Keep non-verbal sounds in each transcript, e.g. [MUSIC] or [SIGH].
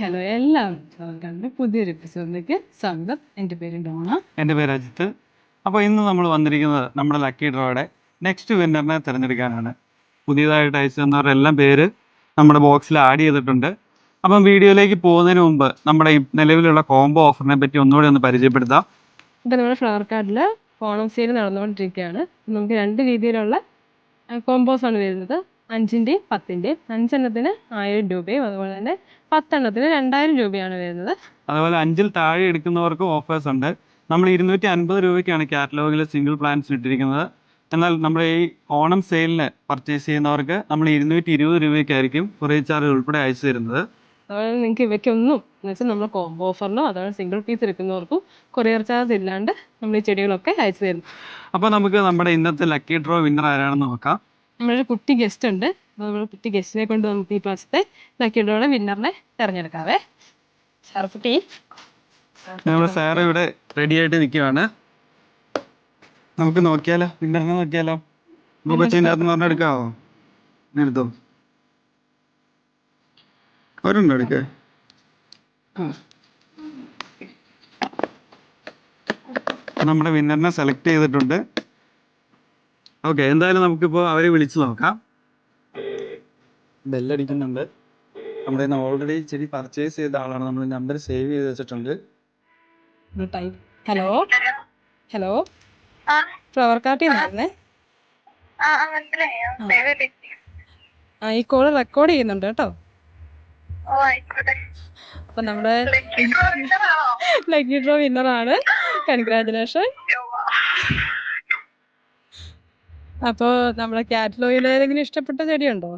Hello എല്ലാവർക്കും പുതിയൊരു എപ്പിസോഡിലേക്ക് സ്വാഗതം. എന്റെ പേര് ഡോണ. എന്റെ പേര് അജിത്ത്. അപ്പോൾ ഇന്ന് നമ്മൾ വന്നിരിക്കുന്നത് നമ്മുടെ ലക്കി ഡ്രോയുടെ നെക്സ്റ്റ് വിന്നറിനെ തിരഞ്ഞെടുക്കാനാണ്. പുതിയതായിട്ട് അയച്ചു തന്നവരെല്ലാം പേര് നമ്മുടെ ബോക്സിൽ ആഡ് ചെയ്തിട്ടുണ്ട്. അപ്പം വീഡിയോയിലേക്ക് പോകുന്നതിന് മുമ്പ് നമ്മുടെ ഈ നിലവിലുള്ള കോംബോ ഓഫറിനെ പറ്റി ഒന്നുകൂടി ഒന്ന് പരിചയപ്പെടുത്താം. ഇപ്പം നമ്മുടെ ഫ്ലവർ കാർഡിൽ ഫോണം സെയിൽ നടന്നുകൊണ്ടിരിക്കുകയാണ്. നമുക്ക് രണ്ട് രീതിയിലുള്ള കോംബോസ് ആണ് വരുന്നത്. അഞ്ചിന്റെയും പത്തിന്റെയും അഞ്ചെണ്ണത്തിന് ആയിരം രൂപയും അതുപോലെ തന്നെ പത്തെണ്ണത്തിന് രണ്ടായിരം രൂപയാണ് വരുന്നത്. അതുപോലെ അഞ്ചിൽ താഴെ എടുക്കുന്നവർക്ക് ഓഫേഴ്സ് ഉണ്ട്. നമ്മൾ ഇരുന്നൂറ്റി അൻപത് രൂപയ്ക്കാണ് കാറ്റലോഗിൽ സിംഗിൾ പ്ലാൻസ് ഇട്ടിരിക്കുന്നത്. എന്നാൽ നമ്മൾ ഈ ഓണം സെയിലിന് പർച്ചേസ് ചെയ്യുന്നവർക്ക് നമ്മൾ ഇരുന്നൂറ്റി ഇരുപത് രൂപയ്ക്കായിരിക്കും കൊറിയർ ചാർജ് ഉൾപ്പെടെ അയച്ചു തരുന്നത്. അതുപോലെ നിങ്ങൾക്ക് ഇവയ്ക്കൊന്നും എന്ന് വെച്ചാൽ നമ്മൾ കോംബോ ഓഫറിലോ അതുപോലെ സിംഗിൾ പീസ് എടുക്കുന്നവർക്കും കൊറിയർ ചാർജ് ഇല്ലാണ്ട് നമ്മൾ ഈ ചെടികളൊക്കെ അയച്ചു തരുന്നു. അപ്പോൾ നമുക്ക് നമ്മുടെ ഇന്നത്തെ ലക്കി ഡ്രോ വിന്നർ ആരാണെന്ന് നോക്കാം. നമ്മളൊരു കുട്ടി ഗസ്റ്റ് ഉണ്ട്. അപ്പോൾ നമ്മൾ കുട്ടി ഗസ്റ്റിനെ കൊണ്ട് നമുക്ക് ഈ പ്രാവശ്യത്തെ ലക്കി ഡ്രോയുടെ വിന്നറിനെ തിരഞ്ഞെടുക്കാവേ ഷർഫുട്ടി നമ്മുടെ സാർ ഇവിടെ റെഡി ആയിട്ട് നിൽക്കുവാണ് നമുക്ക് നോക്കിയാലോ വിന്നറിനെ നോക്കിയാലോ? കൊച്ചിന്റെ അകത്ത് പറഞ്ഞ എടുക്കാവോ എടുത്തോ? അവരുണ്ടോ എടുക്കേ നമ്മുടെ വിന്നറിനെ സെലക്ട് ചെയ്തിട്ടുണ്ട്. ഓക്കെ എന്തായാലും നമുക്കിപ്പോൾ അവരെ വിളിച്ചു നോക്കാം. ബെല്ലടിക്കുന്നുണ്ട് നമ്മുടെ ഓൾറെഡി ചെടി പർച്ചേസ് ചെയ്ത ആളാണ്. നമ്മൾ നമ്പർ സേവ് ചെയ്ത് വെച്ചിട്ടുണ്ട്. ഹലോ ഹലോ ഫ്ലവർ കാർട്ടിൽ നിന്നായിരുന്നേ ആ. ഈ കോൾ റെക്കോർഡ് ചെയ്യുന്നുണ്ട് കേട്ടോ. അപ്പൊ നമ്മുടെ ലക്കി ഡ്രോ വിന്നർ ആണ്? ഡ്രോ വിന്നറാണ് നമ്മളെ നമ്മുടെ കാറ്റലോഗിൽ ഏതെങ്കിലും ഇഷ്ടപ്പെട്ട ചെടിയുണ്ടോ?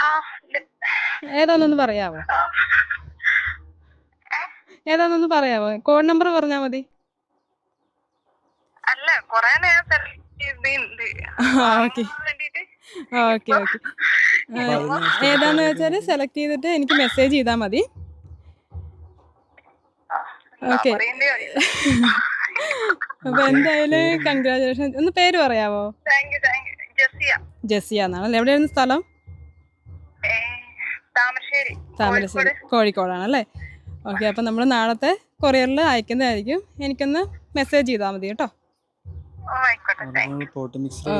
ആ ഉണ്ട്. ഏതാണെന്നൊന്ന് പറയാമോ ആ. ഏതാണെന്നൊന്ന് പറയാമോ കോഡ് നമ്പർ പറഞ്ഞാ മതി. അല്ല കൊറേ നേരം ഓക്കെ. വേണ്ടിട്ട്. Okay okay. ഏതാന്ന് വെച്ചാൽ സെലക്ട് ചെയ്തിട്ട് എനിക്ക് മെസ്സേജ് ചെയ്താൽ മതി. ഓക്കെ. പറയേണ്ടി [LAUGHS] അപ്പോൾ എന്തായാലും കൺഗ്രാചുലേഷൻ ഒന്ന് പേര് താങ്ക് ജസിയ ജെസ്സിയ. എന്നാണ് എവിടെയാണ് സ്ഥലം? താമരശ്ശേരി. താമരശ്ശേരി കോഴിക്കോടാണ് അല്ലേ? ഓക്കെ അപ്പം നമ്മൾ നാളത്തെ കൊറിയറിൽ അയക്കുന്നതായിരിക്കും. എനിക്കൊന്ന് മെസ്സേജ് ചെയ്താൽ മതി കേട്ടോ.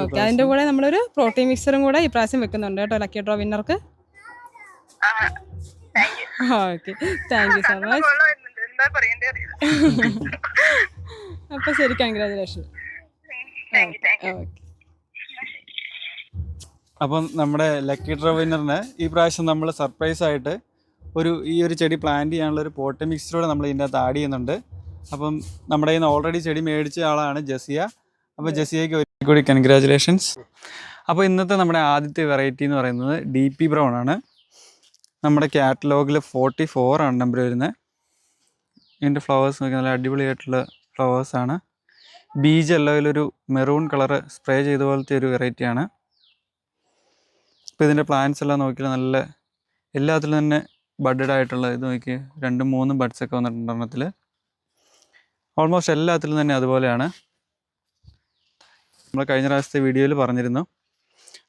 ഓക്കെ അതിന്റെ കൂടെ നമ്മളൊരു പ്രോട്ടീൻ മിക്സറും കൂടെ ഈ പ്രാവശ്യം വെക്കുന്നുണ്ട് കേട്ടോ lucky draw വിന്നർക്ക് okay thank you so much അപ്പോൾ ശരി കൺഗ്രാജുലേഷൻ അപ്പം നമ്മുടെ ലക്കി ഡ്രോ വിന്നറിന് ഈ പ്രാവശ്യം നമ്മൾ സർപ്രൈസ് ആയിട്ട് ഒരു ഈ ഒരു ചെടി പ്ലാന്റ് ചെയ്യാനുള്ള ഒരു പോട്ട് മിക്സിലൂടെ നമ്മൾ ഇതിന്റെ അകത്ത് ആഡ് ചെയ്യുന്നുണ്ട്. അപ്പം നമ്മുടെ കയ്യിൽ നിന്ന് ഓൾറെഡി ചെടി മേടിച്ച ആളാണ് ജസിയ അപ്പോൾ ജസിയയ്ക്ക് ഒരിക്കൽ കൂടി കൺഗ്രാജുലേഷൻസ് അപ്പോൾ ഇന്നത്തെ നമ്മുടെ ആദ്യത്തെ വെറൈറ്റി എന്ന് പറയുന്നത് ഡി പി ബ്രൗൺ ആണ്. നമ്മുടെ കാറ്റലോഗിൽ ഫോർട്ടി ഫോർ ആണ് നമ്പർ വരുന്നത്. ഇതിന്റെ ഫ്ലവേഴ്സ് നോക്കി നല്ല അടിപൊളിയായിട്ടുള്ള ഫ്ലവേഴ്സാണ് ബീജ് യെല്ലോയിലൊരു മെറൂൺ കളറ് സ്പ്രേ ചെയ്ത പോലത്തെ ഒരു വെറൈറ്റിയാണ് ഇപ്പോൾ ഇതിന്റെ പ്ലാന്റ്സ് എല്ലാം നോക്കിയാൽ നല്ല എല്ലാത്തിലും തന്നെ ബഡഡ് ആയിട്ടുള്ള ഇത് നോക്കി രണ്ടും മൂന്നും ബഡ്സൊക്കെ വന്നിട്ടുണ്ട് ഒരെണ്ണത്തിൽ ഓൾമോസ്റ്റ് എല്ലാത്തിലും തന്നെ അതുപോലെയാണ്. നമ്മൾ കഴിഞ്ഞ പ്രാവശ്യത്തെ വീഡിയോയിൽ പറഞ്ഞിരുന്നു.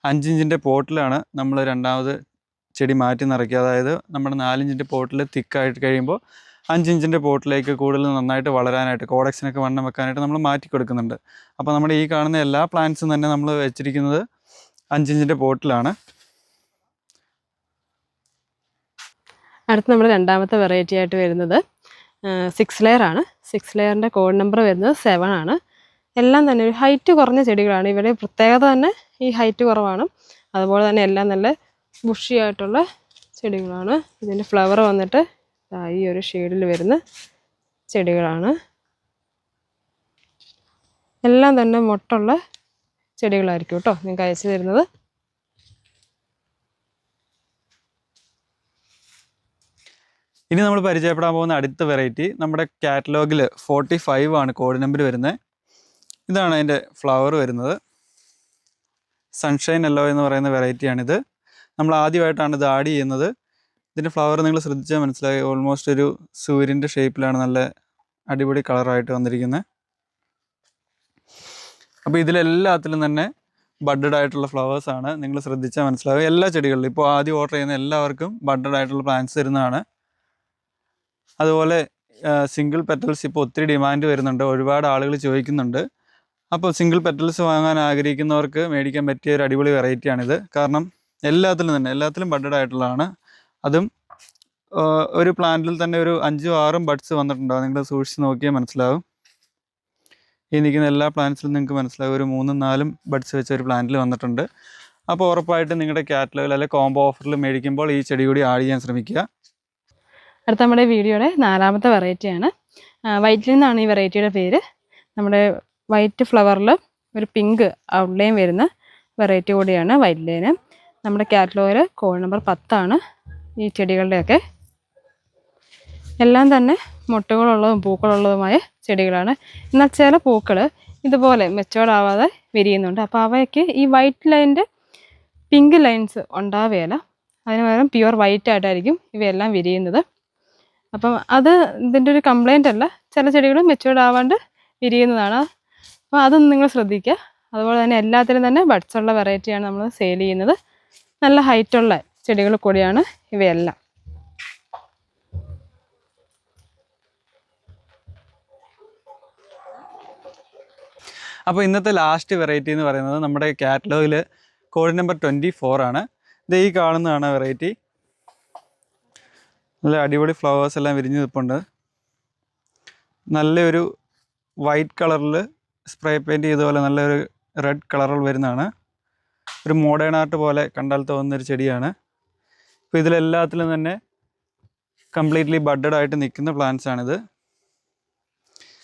അഞ്ചിഞ്ചിന്റെ പോട്ടിലാണ് നമ്മൾ രണ്ടാമത് ചെടി മാറ്റി നിറയ്ക്കുക. അതായത് നമ്മുടെ നാലിഞ്ചിന്റെ പോട്ടിൽ തിക്കായിട്ട് കഴിയുമ്പോൾ അഞ്ചിഞ്ചിന്റെ പോട്ടിലേക്ക് കൂടുതൽ നന്നായിട്ട് വളരാനായിട്ട് കോഡക്സിനൊക്കെ വണ്ണം വെക്കാനായിട്ട് നമ്മൾ മാറ്റി കൊടുക്കുന്നുണ്ട് അപ്പോൾ നമ്മുടെ ഈ കാണുന്ന എല്ലാ പ്ലാന്റ്സും തന്നെ നമ്മൾ വെച്ചിരിക്കുന്നത് അഞ്ചിഞ്ചിന്റെ പോട്ടിലാണ്. അടുത്ത് നമ്മൾ രണ്ടാമത്തെ വെറൈറ്റി ആയിട്ട് വരുന്നത് സിക്സ് ലെയർ ആണ്. സിക്സ് ലെയറിന്റെ കോഡ് നമ്പർ വരുന്നത് സെവൻ ആണ്. എല്ലാം തന്നെ ഒരു ഹൈറ്റ് കുറഞ്ഞ ചെടികളാണ്. ഇവിടെ പ്രത്യേകത തന്നെ ഈ ഹൈറ്റ് കുറവാണ്. അതുപോലെ തന്നെ എല്ലാം നല്ല ബുഷിയായിട്ടുള്ള ചെടികളാണ്. ഇതിന്റെ ഫ്ലവർ വന്നിട്ട് ഈ ഒരു ഷെയ്ഡിൽ വരുന്ന ചെടികളാണ്. എല്ലാം തന്നെ മുട്ടുള്ള ചെടികളായിരിക്കും കേട്ടോ നിങ്ങൾക്ക് അയച്ചു തരുന്നത്. ഇനി നമ്മൾ പരിചയപ്പെടാൻ പോകുന്ന അടുത്ത വെറൈറ്റി നമ്മുടെ കാറ്റലോഗിൽ ഫോർട്ടി ഫൈവ് ആണ് കോഡ് നമ്പർ വരുന്നത് ഇതാണ് അതിന്റെ ഫ്ലവർ വരുന്നത്. സൺഷൈൻ എല്ലോ എന്ന് പറയുന്ന വെറൈറ്റിയാണിത് നമ്മൾ ആദ്യമായിട്ടാണ് ഇത് ആഡ് ചെയ്യുന്നത്. ഇതിന്റെ ഫ്ലവർ നിങ്ങൾ ശ്രദ്ധിച്ചാൽ മനസ്സിലായി. ഓൾമോസ്റ്റ് ഒരു സൂര്യന്റെ ഷേപ്പിലാണ് നല്ല അടിപൊളി കളറായിട്ട് വന്നിരിക്കുന്നത് അപ്പോൾ ഇതിലെല്ലാത്തിലും തന്നെ ബഡഡ് ആയിട്ടുള്ള ഫ്ലവേഴ്സ് ആണ്. നിങ്ങൾ ശ്രദ്ധിച്ചാൽ മനസ്സിലാവും എല്ലാ ചെടികളിലും ഇപ്പോൾ ആദ്യം ഓർഡർ ചെയ്യുന്ന എല്ലാവർക്കും ബഡഡ് ആയിട്ടുള്ള പ്ലാന്റ്സ് തരുന്നതാണ് അതുപോലെ സിംഗിൾ പെറ്റൽസ് ഇപ്പോൾ ഒത്തിരി ഡിമാൻഡ് വരുന്നുണ്ട്. ഒരുപാട് ആളുകൾ ചോദിക്കുന്നുണ്ട്. അപ്പോൾ സിംഗിൾ പെറ്റൽസ് വാങ്ങാൻ ആഗ്രഹിക്കുന്നവർക്ക് മേടിക്കാൻ പറ്റിയ ഒരു അടിപൊളി വെറൈറ്റിയാണിത് കാരണം എല്ലാത്തിലും തന്നെ എല്ലാത്തിലും ബഡഡ് ആയിട്ടുള്ളതാണ്. അതും ഒരു പ്ലാന്റിൽ തന്നെ ഒരു അഞ്ചും ആറും ബഡ്സ് വന്നിട്ടുണ്ടാവും നിങ്ങൾ സൂക്ഷിച്ച് നോക്കിയാൽ മനസ്സിലാവും. ഈ നിൽക്കുന്ന എല്ലാ പ്ലാന്റ്സിലും നിങ്ങൾക്ക് മനസ്സിലാവും. ഒരു മൂന്നും നാലും ബഡ്സ് വെച്ച ഒരു പ്ലാന്റിൽ വന്നിട്ടുണ്ട്. അപ്പോൾ ഉറപ്പായിട്ടും നിങ്ങളുടെ കാറ്റലോഗിൽ അല്ലെങ്കിൽ കോംബോ ഓഫറിൽ മേടിക്കുമ്പോൾ ഈ ചെടി കൂടി ആഡ് ചെയ്യാൻ ശ്രമിക്കുക. അടുത്ത നമ്മുടെ വീഡിയോയുടെ നാലാമത്തെ വെറൈറ്റിയാണ് വൈറ്റിൽ നിന്നാണ് ഈ വെറൈറ്റിയുടെ പേര്. നമ്മുടെ വൈറ്റ് ഫ്ലവറിൽ ഒരു പിങ്ക് ഔട്ട്ലൈൻ വരുന്ന വെറൈറ്റി കൂടിയാണ് വൈറ്റ് ലൈന് നമ്മുടെ കാറ്റലോഗിൽ കോഡ് നമ്പർ പത്താണ്. ഈ ചെടികളുടെയൊക്കെ എല്ലാം തന്നെ മുട്ടുകളുള്ളതും പൂക്കളുള്ളതുമായ ചെടികളാണ്. എന്നാൽ ചില പൂക്കൾ ഇതുപോലെ മെച്ചോടാവാതെ വിരിയുന്നുണ്ട്. അപ്പോൾ അവയൊക്കെ ഈ വൈറ്റ് ലൈന്റെ പിങ്ക് ലൈൻസ് ഉണ്ടാവുകയില്ല അതിന് പകരം പ്യുവർ വൈറ്റ് ആയിട്ടായിരിക്കും ഇവയെല്ലാം വിരിയുന്നത്. അപ്പം അത് ഇതിന്റെ ഒരു കംപ്ലൈന്റ് അല്ല. ചില ചെടികൾ മെച്ചുവേർഡ് ആവാണ്ട് വിരിയുന്നതാണ്. അപ്പോൾ അതൊന്നും നിങ്ങൾ ശ്രദ്ധിക്കുക അതുപോലെ തന്നെ എല്ലാത്തിലും തന്നെ ബഡ്സുള്ള വെറൈറ്റിയാണ് നമ്മൾ സെയിൽ ചെയ്യുന്നത്. നല്ല ഹൈറ്റുള്ള ചെടികൾ കൂടിയാണ് ഇവയെല്ലാം. അപ്പോൾ ഇന്നത്തെ ലാസ്റ്റ് വെറൈറ്റി എന്ന് പറയുന്നത് നമ്മുടെ കാറ്റലോഗിൽ കോഡ് നമ്പർ ട്വന്റി ഫോർ ആണ്. ഇത് ഈ കാണുന്നതാണ് വെറൈറ്റി നല്ല അടിപൊളി ഫ്ലവേഴ്സ് എല്ലാം വിരിഞ്ഞു നിൽപ്പുണ്ട്. നല്ലൊരു വൈറ്റ് കളറിൽ സ്പ്രേ പെയിന്റ് ചെയ്ത പോലെ നല്ലൊരു റെഡ് കളറിൽ വരുന്നതാണ്. ഒരു മോഡേൺ ആർട്ട് പോലെ കണ്ടാൽ തോന്നുന്നൊരു ചെടിയാണ്. ഇപ്പോൾ ഇതിലെല്ലാത്തിലും തന്നെ കംപ്ലീറ്റ്ലി ബഡഡ് ആയിട്ട് നിൽക്കുന്ന പ്ലാന്റ്സ് ആണിത്.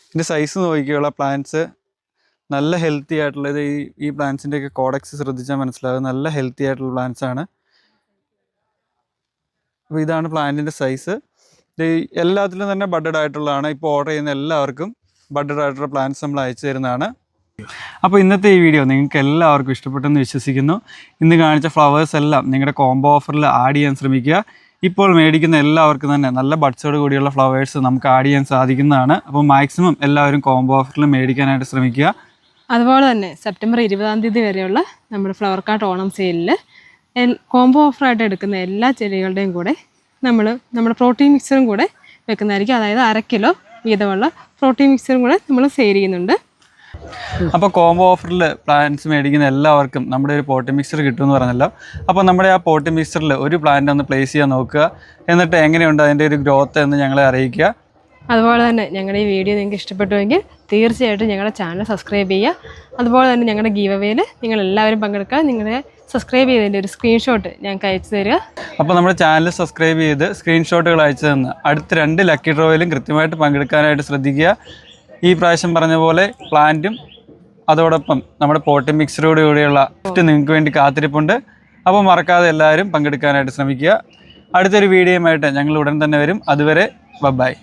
ഇതിന്റെ സൈസ് നോക്കിയുള്ള പ്ലാന്റ്സ് നല്ല ഹെൽത്തി ആയിട്ടുള്ള ഇത് ഈ ഈ പ്ലാന്റ്സിന്റെയൊക്കെ കോഡക്സ് ശ്രദ്ധിച്ചാൽ മനസ്സിലാകും നല്ല ഹെൽത്തി ആയിട്ടുള്ള പ്ലാന്റ്സ് ആണ്. അപ്പോൾ ഇതാണ് പ്ലാന്റിന്റെ സൈസ് എല്ലാത്തിലും തന്നെ ബഡഡ് ആയിട്ടുള്ളതാണ്. ഇപ്പോൾ ഓർഡർ ചെയ്യുന്ന എല്ലാവർക്കും ബഡഡ് ആയിട്ടുള്ള പ്ലാന്റ്സ് നമ്മൾ അയച്ചു തരുന്നതാണ്. അപ്പോൾ ഇന്നത്തെ ഈ വീഡിയോ നിങ്ങൾക്ക് എല്ലാവർക്കും ഇഷ്ടപ്പെട്ടെന്ന് വിശ്വസിക്കുന്നു. ഇന്ന് കാണിച്ച ഫ്ലവേഴ്സ് എല്ലാം നിങ്ങളുടെ കോംബോ ഓഫറിൽ ആഡ് ചെയ്യാൻ ശ്രമിക്കുക. ഇപ്പോൾ മേടിക്കുന്ന എല്ലാവർക്കും തന്നെ നല്ല ബഡ്സോട് കൂടിയുള്ള ഫ്ലവേഴ്സ് നമുക്ക് ആഡ് ചെയ്യാൻ സാധിക്കുന്നതാണ്. അപ്പോൾ മാക്സിമം എല്ലാവരും കോംബോ ഓഫറിൽ മേടിക്കാനായിട്ട് ശ്രമിക്കുക. അതുപോലെ തന്നെ സെപ്റ്റംബർ ഇരുപതാം തീയതി വരെയുള്ള നമ്മുടെ ഫ്ലവർ കാർട്ട് ഓണം സെയിലിൽ കോംബോ ഓഫറായിട്ട് എടുക്കുന്ന എല്ലാ ചെടികളുടെയും കൂടെ നമ്മൾ നമ്മുടെ പ്രോട്ടീൻ മിക്സറും കൂടെ വെക്കുന്നതായിരിക്കും. അതായത് അര കിലോ വീതമുള്ള പ്രോട്ടീൻ മിക്സറും കൂടെ നമ്മൾ സെയിൽ ചെയ്യുന്നുണ്ട്. അപ്പോൾ കോംബോ ഓഫറിൽ പ്ലാന്റ്സ് മേടിക്കുന്ന എല്ലാവർക്കും നമ്മുടെ ഒരു പോട്ടി മിക്സർ കിട്ടുമെന്ന് പറഞ്ഞല്ലോ. അപ്പോൾ നമ്മുടെ ആ പോട്ടി മിക്സറിൽ ഒരു പ്ലാന്റ് ഒന്ന് പ്ലേസ് ചെയ്യാൻ നോക്കുക. എന്നിട്ട് എങ്ങനെയുണ്ട് അതിന്റെ ഒരു ഗ്രോത്ത് എന്ന് ഞങ്ങളെ അറിയിക്കുക. അതുപോലെ തന്നെ ഞങ്ങളുടെ ഈ വീഡിയോ നിങ്ങൾക്ക് ഇഷ്ടപ്പെട്ടുവെങ്കിൽ തീർച്ചയായിട്ടും ഞങ്ങളുടെ ചാനൽ സബ്സ്ക്രൈബ് ചെയ്യുക. അതുപോലെ തന്നെ ഞങ്ങളുടെ ഗീവ് അവയിൽ നിങ്ങൾ എല്ലാവരും പങ്കെടുക്കുക നിങ്ങളുടെ സബ്സ്ക്രൈബ് ചെയ്തതിന്റെ ഒരു സ്ക്രീൻഷോട്ട് ഞങ്ങൾക്ക് അയച്ചു തരിക. അപ്പോൾ നമ്മുടെ ചാനൽ സബ്സ്ക്രൈബ് ചെയ്ത് സ്ക്രീൻഷോട്ടുകൾ അയച്ചു തന്ന്. അടുത്ത രണ്ട് ലക്കി ഡ്രോയിലും കൃത്യമായിട്ട് പങ്കെടുക്കാനായിട്ട് ശ്രദ്ധിക്കുക. ഈ പ്രാവശ്യം പറഞ്ഞ പോലെ പ്ലാന്റും അതോടൊപ്പം നമ്മുടെ പോട്ടി മിക്സറോട് കൂടിയുള്ള ഗിഫ്റ്റ് നിങ്ങൾക്ക് വേണ്ടി കാത്തിരിപ്പുണ്ട്. അപ്പോൾ മറക്കാതെ എല്ലാവരും പങ്കെടുക്കാനായിട്ട് ശ്രമിക്കുക. അടുത്തൊരു വീഡിയോയുമായിട്ട് ഞങ്ങൾ ഉടൻ തന്നെ വരും. അതുവരെ ബൈ